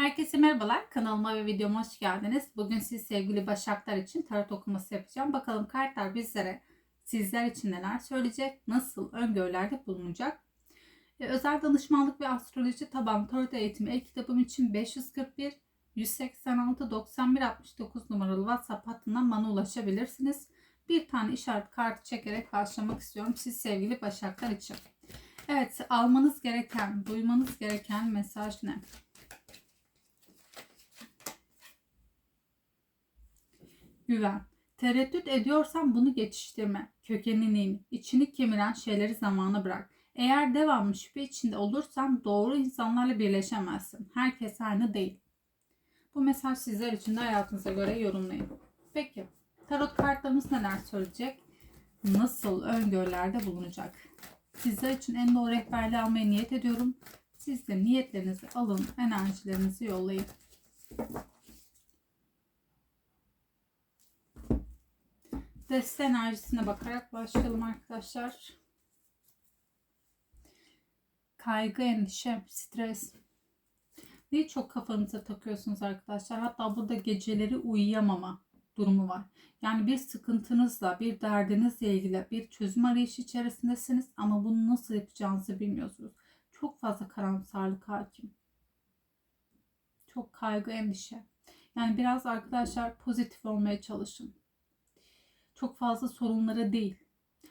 Herkese merhabalar. Kanalıma ve videoma hoş geldiniz. Bugün siz sevgili Başaklar için tarot okuması yapacağım. Bakalım kartlar bizlere sizler için neler söyleyecek, nasıl öngörülerde bulunacak. E, özel danışmanlık ve astroloji taban tarot eğitimi e-kitabım için 541 186 91 69 numaralı WhatsApp hattından bana ulaşabilirsiniz. Bir tane işaret kartı çekerek başlamak istiyorum siz sevgili Başaklar için. Evet, almanız gereken, duymanız gereken mesaj ne? Güven. Tereddüt ediyorsan bunu geçiştirme. Kökenini in. İçini kemiren şeyleri zamana bırak. Eğer devamlı şüphe içinde olursan doğru insanlarla birleşemezsin. Herkes aynı değil. Bu mesaj sizler için de hayatınıza göre yorumlayın. Peki, tarot kartlarımız neler söyleyecek? Nasıl öngörülerde bulunacak? Sizler için en doğru rehberliği almaya niyet ediyorum. Siz de niyetlerinizi alın, enerjilerinizi yollayın. Deste enerjisine bakarak başlayalım arkadaşlar. Kaygı, endişe, stres. Neyi çok kafanıza takıyorsunuz arkadaşlar? Hatta burada geceleri uyuyamama durumu var. Yani bir sıkıntınızla, bir derdinizle ilgili bir çözüm arayışı içerisindesiniz ama bunu nasıl yapacağınızı bilmiyorsunuz. Çok fazla karamsarlık hakim. Çok kaygı, endişe. Yani biraz arkadaşlar pozitif olmaya çalışın çok fazla sorunlara değil.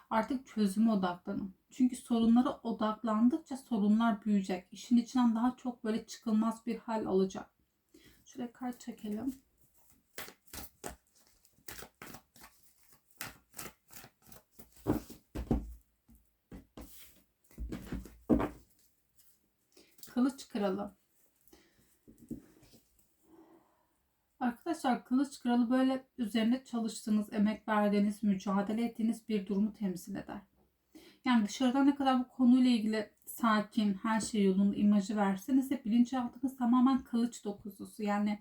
Artık çözüme odaklanın. Çünkü sorunlara odaklandıkça sorunlar büyüyecek. İşin içinden daha çok böyle çıkılmaz bir hal alacak. Şuraya kart çekelim. Kılıç kralı. Arkadaşlar kılıç kralı böyle üzerinde çalıştığınız, emek verdiğiniz, mücadele ettiğiniz bir durumu temsil eder. Yani dışarıdan ne kadar bu konuyla ilgili sakin, her şey yolunda imajı verseniz de bilinçaltınız tamamen kılıç dokuzusu. Yani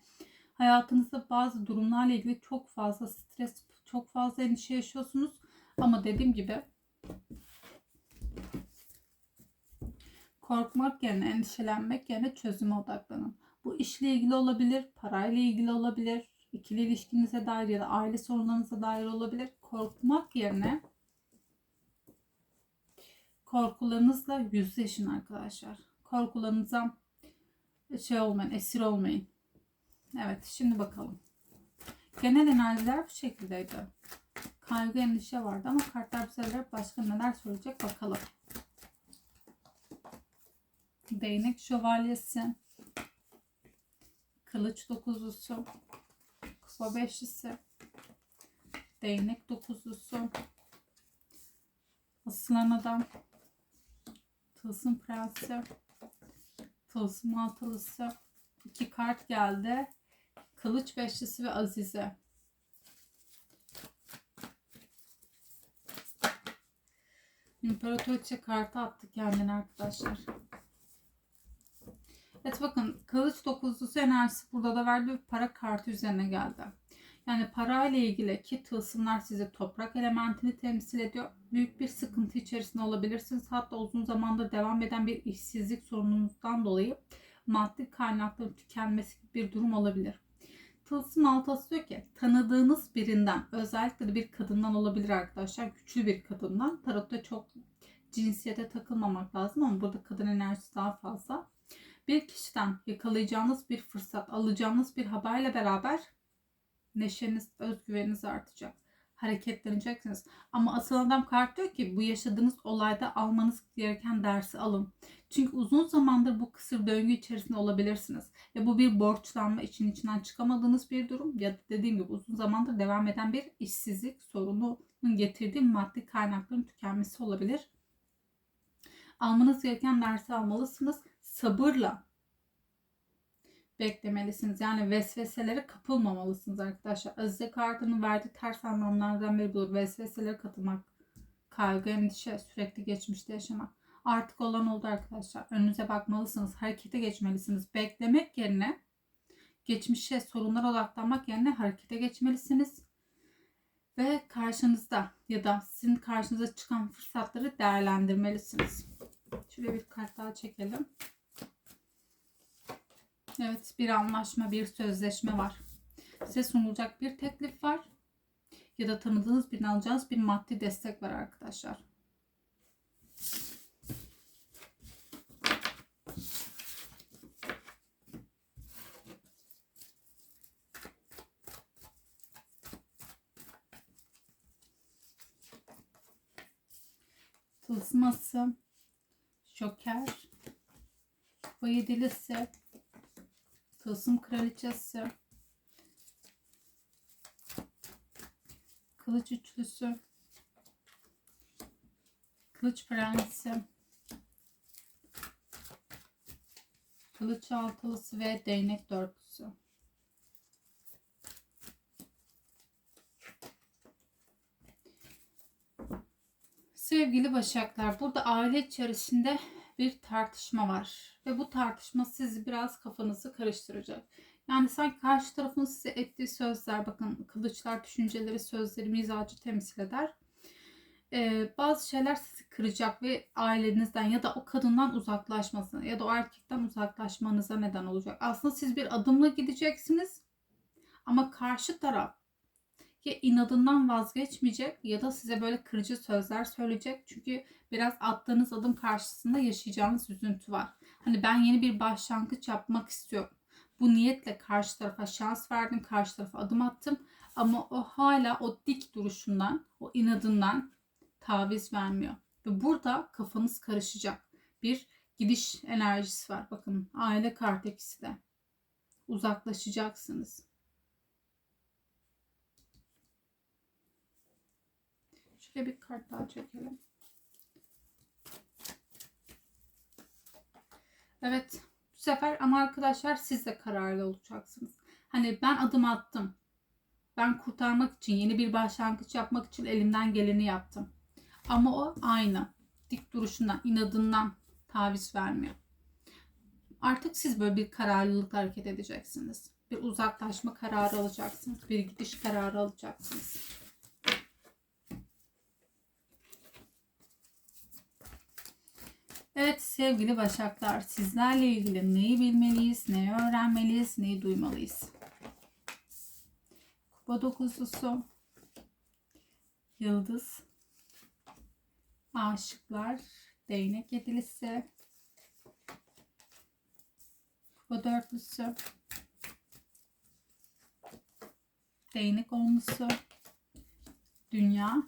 hayatınızda bazı durumlarla ilgili çok fazla stres, çok fazla endişe yaşıyorsunuz. Ama dediğim gibi korkmak yerine, endişelenmek yerine çözüme odaklanın. Bu işle ilgili olabilir, parayla ilgili olabilir, ikili ilişkinize dair ya da aile sorunlarınıza dair olabilir. Korkmak yerine korkularınızla yüzleşin arkadaşlar. Korkularınıza şey olmayın, esir olmayın. Evet, şimdi bakalım. Genel enerjiler bu şekildeydi. Kaygı, endişe vardı ama kartlar bize başka neler söyleyecek bakalım. Değnek şövalyesi. Kılıç dokuzlusu. Kupa beşlisi. Değnek dokuzlusu. Aslan adam. Tılsım prensi. Tılsım altılısı. İki kart geldi. Kılıç beşlisi ve Azize. İmparatoriçe kartı attı kendine arkadaşlar. Evet bakın kılıç dokuzlusu enerjisi burada da verdi para kartı üzerine geldi. Yani parayla ilgili ki tılsımlar size toprak elementini temsil ediyor. Büyük bir sıkıntı içerisinde olabilirsiniz. Hatta uzun zamandır devam eden bir işsizlik sorununuzdan dolayı maddi kaynakların tükenmesi gibi bir durum olabilir. Tılsım altası diyor ki tanıdığınız birinden özellikle de bir kadından olabilir arkadaşlar. Güçlü bir kadından. Tarotta çok cinsiyete takılmamak lazım ama burada kadın enerjisi daha fazla bir kişiden yakalayacağınız bir fırsat, alacağınız bir haberle beraber neşeniz, özgüveniniz artacak. Hareketleneceksiniz. Ama asıl adam kart diyor ki bu yaşadığınız olayda almanız gereken dersi alın. Çünkü uzun zamandır bu kısır döngü içerisinde olabilirsiniz. Ya bu bir borçlanma için içinden çıkamadığınız bir durum ya da dediğim gibi uzun zamandır devam eden bir işsizlik sorununun getirdiği maddi kaynakların tükenmesi olabilir. Almanız gereken dersi almalısınız sabırla beklemelisiniz. Yani vesveselere kapılmamalısınız arkadaşlar. Azize kartının verdiği ters anlamlardan biri bu. Vesveselere katılmak, kaygı, endişe, sürekli geçmişte yaşamak. Artık olan oldu arkadaşlar. Önünüze bakmalısınız. Harekete geçmelisiniz. Beklemek yerine geçmişe sorunlara odaklanmak yerine harekete geçmelisiniz. Ve karşınızda ya da sizin karşınıza çıkan fırsatları değerlendirmelisiniz. Şöyle bir kart daha çekelim. Evet bir anlaşma, bir sözleşme var. Size sunulacak bir teklif var. Ya da tanıdığınız birini alacağınız bir maddi destek var arkadaşlar. Tılsması, Joker, Kupa Yedilisi, Tılsım Kraliçesi, Kılıç Üçlüsü, Kılıç Prensi, Kılıç Altılısı ve Değnek Dörtlüsü. Sevgili Başaklar, burada aile içerisinde bir tartışma var ve bu tartışma sizi biraz kafanızı karıştıracak. Yani sanki karşı tarafın size ettiği sözler, bakın kılıçlar düşünceleri, sözleri, mizacı temsil eder. Ee, bazı şeyler sizi kıracak ve ailenizden ya da o kadından uzaklaşmasına ya da o erkekten uzaklaşmanıza neden olacak. Aslında siz bir adımla gideceksiniz ama karşı taraf ya inadından vazgeçmeyecek ya da size böyle kırıcı sözler söyleyecek. Çünkü biraz attığınız adım karşısında yaşayacağınız üzüntü var. Hani ben yeni bir başlangıç yapmak istiyorum. Bu niyetle karşı tarafa şans verdim, karşı tarafa adım attım. Ama o hala o dik duruşundan, o inadından taviz vermiyor. Ve burada kafanız karışacak. Bir gidiş enerjisi var. Bakın aile kart ikisi de. Uzaklaşacaksınız. Şöyle bir kart daha çekelim. Evet. Bu sefer ama arkadaşlar siz de kararlı olacaksınız. Hani ben adım attım. Ben kurtarmak için, yeni bir başlangıç yapmak için elimden geleni yaptım. Ama o aynı. Dik duruşundan, inadından taviz vermiyor. Artık siz böyle bir kararlılıkla hareket edeceksiniz. Bir uzaklaşma kararı alacaksınız. Bir gidiş kararı alacaksınız. Evet sevgili Başaklar sizlerle ilgili neyi bilmeliyiz, neyi öğrenmeliyiz, neyi duymalıyız? Kupa dokuzlusu, yıldız, aşıklar, değnek yedilisi, kupa dörtlüsü, değnek onlusu, dünya,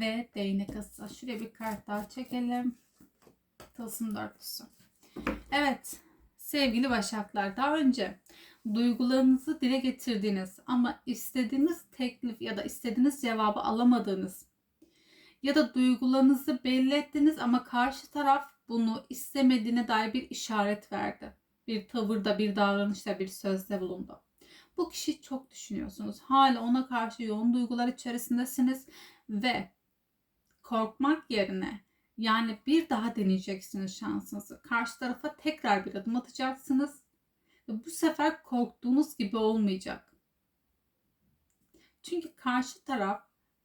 ve değnek ası. Şuraya bir kart daha çekelim. Tılsım dörtlüsü. Evet sevgili başaklar daha önce duygularınızı dile getirdiğiniz ama istediğiniz teklif ya da istediğiniz cevabı alamadığınız ya da duygularınızı belli ettiniz ama karşı taraf bunu istemediğine dair bir işaret verdi. Bir tavırda, bir davranışta, bir sözde bulundu. Bu kişi çok düşünüyorsunuz. Hala ona karşı yoğun duygular içerisindesiniz ve korkmak yerine yani bir daha deneyeceksiniz şansınızı. Karşı tarafa tekrar bir adım atacaksınız. Ve bu sefer korktuğunuz gibi olmayacak. Çünkü karşı taraf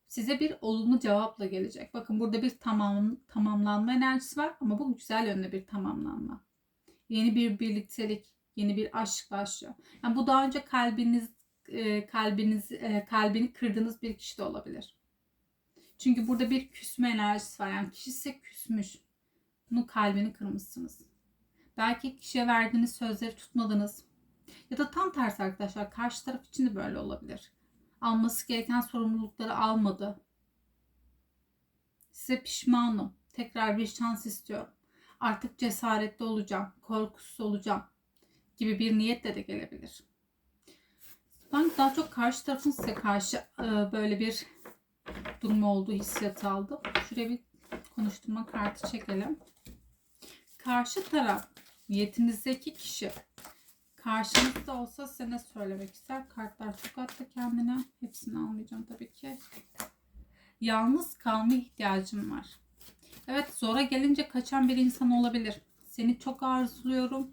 size bir olumlu cevapla gelecek. Bakın burada bir tamam, tamamlanma enerjisi var ama bu güzel yönde bir tamamlanma. Yeni bir birliktelik, yeni bir aşk başlıyor. Yani bu daha önce kalbiniz e, kalbiniz e, kalbini kırdığınız bir kişi de olabilir. Çünkü burada bir küsme enerjisi var. Yani kişi size küsmüş. Bunun kalbini kırmışsınız. Belki kişiye verdiğiniz sözleri tutmadınız. Ya da tam tersi arkadaşlar. Karşı taraf için de böyle olabilir. Alması gereken sorumlulukları almadı. Size pişmanım. Tekrar bir şans istiyorum. Artık cesaretli olacağım. Korkusuz olacağım. Gibi bir niyetle de gelebilir. Ben daha çok karşı tarafın size karşı böyle bir durumu olduğu hissiyatı aldım. Şuraya bir konuşturma kartı çekelim. Karşı taraf niyetinizdeki kişi karşınızda olsa size ne söylemek ister? Kartlar çok attı kendine. Hepsini almayacağım tabii ki. Yalnız kalma ihtiyacım var. Evet zora gelince kaçan bir insan olabilir. Seni çok arzuluyorum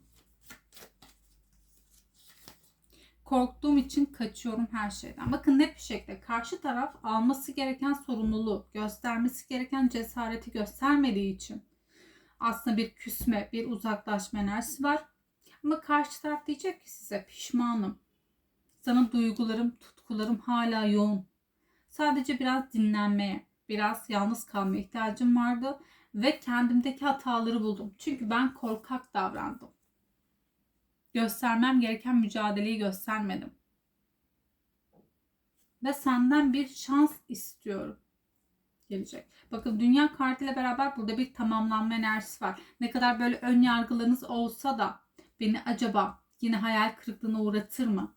korktuğum için kaçıyorum her şeyden. Bakın net bir şekilde karşı taraf alması gereken sorumluluğu, göstermesi gereken cesareti göstermediği için Aslında bir küsme, bir uzaklaşma enerjisi var. Ama karşı taraf diyecek ki size pişmanım. Sana duygularım, tutkularım hala yoğun. Sadece biraz dinlenmeye, biraz yalnız kalmaya ihtiyacım vardı ve kendimdeki hataları buldum. Çünkü ben korkak davrandım. Göstermem gereken mücadeleyi göstermedim. Ve senden bir şans istiyorum. Gelecek. Bakın dünya kartıyla beraber burada bir tamamlanma enerjisi var. Ne kadar böyle ön yargılarınız olsa da beni acaba yine hayal kırıklığına uğratır mı?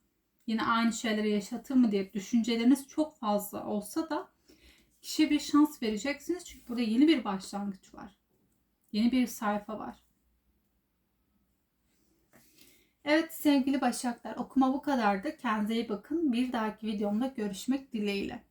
Yine aynı şeyleri yaşatır mı diye düşünceleriniz çok fazla olsa da kişiye bir şans vereceksiniz. Çünkü burada yeni bir başlangıç var. Yeni bir sayfa var. Evet sevgili Başaklar okuma bu kadardı. Kendinize iyi bakın. Bir dahaki videomda görüşmek dileğiyle.